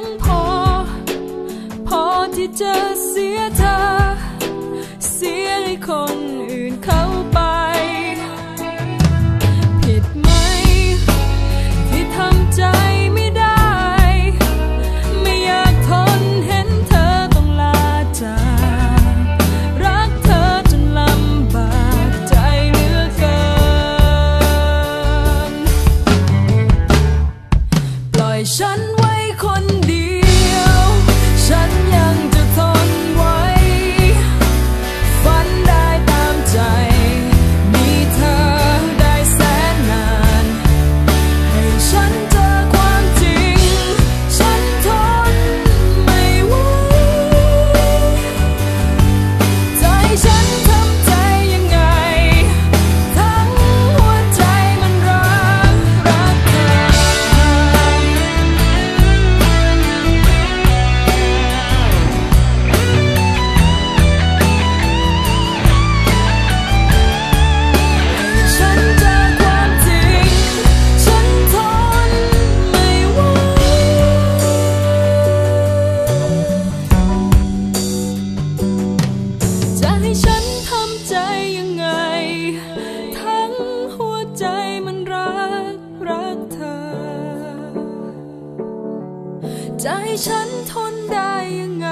งพอ พอที่จะเสียเธอ เสียให้คนอื่นเขาไป ผิดไหม ที่ทำใจไม่ได้ ไม่อยากทนเห็นเธอต้องลาจาก รักเธอจนลำบากใจเหลือเกิน ปล่อยฉันไว้ คนดี ฉันทำใจยังไง ทั้งหัวใจมันรักรักเธอ ใจฉันทนได้ยังไง